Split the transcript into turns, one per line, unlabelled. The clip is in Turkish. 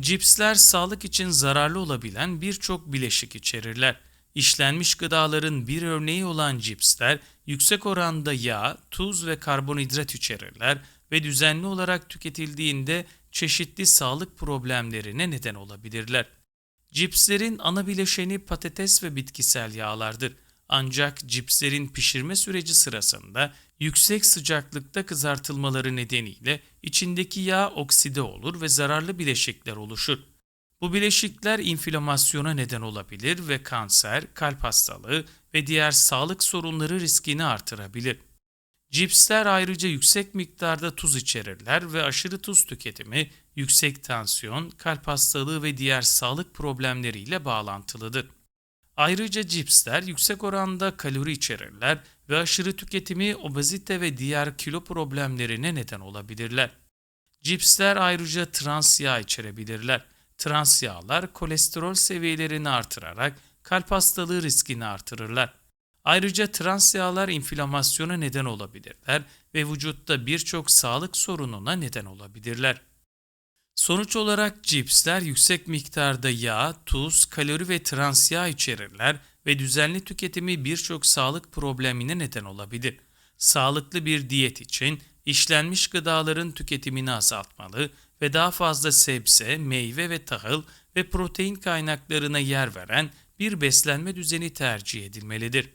Cipsler sağlık için zararlı olabilen birçok bileşik içerirler. İşlenmiş gıdaların bir örneği olan cipsler yüksek oranda yağ, tuz ve karbonhidrat içerirler ve düzenli olarak tüketildiğinde çeşitli sağlık problemlerine neden olabilirler. Cipslerin ana bileşeni patates ve bitkisel yağlardır. Ancak cipslerin pişirme süreci sırasında yüksek sıcaklıkta kızartılmaları nedeniyle içindeki yağ okside olur ve zararlı bileşikler oluşur. Bu bileşikler inflamasyona neden olabilir ve kanser, kalp hastalığı ve diğer sağlık sorunları riskini artırabilir. Cipsler ayrıca yüksek miktarda tuz içerirler ve aşırı tuz tüketimi yüksek tansiyon, kalp hastalığı ve diğer sağlık problemleriyle bağlantılıdır. Ayrıca cipsler yüksek oranda kalori içerirler ve aşırı tüketimi obezite ve diğer kilo problemlerine neden olabilirler. Cipsler ayrıca trans yağ içerebilirler. Trans yağlar kolesterol seviyelerini artırarak kalp hastalığı riskini artırırlar. Ayrıca trans yağlar inflamasyona neden olabilirler ve vücutta birçok sağlık sorununa neden olabilirler. Sonuç olarak cipsler yüksek miktarda yağ, tuz, kalori ve trans yağ içerirler ve düzenli tüketimi birçok sağlık problemine neden olabilir. Sağlıklı bir diyet için işlenmiş gıdaların tüketimini azaltmalı ve daha fazla sebze, meyve ve tahıl ve protein kaynaklarına yer veren bir beslenme düzeni tercih edilmelidir.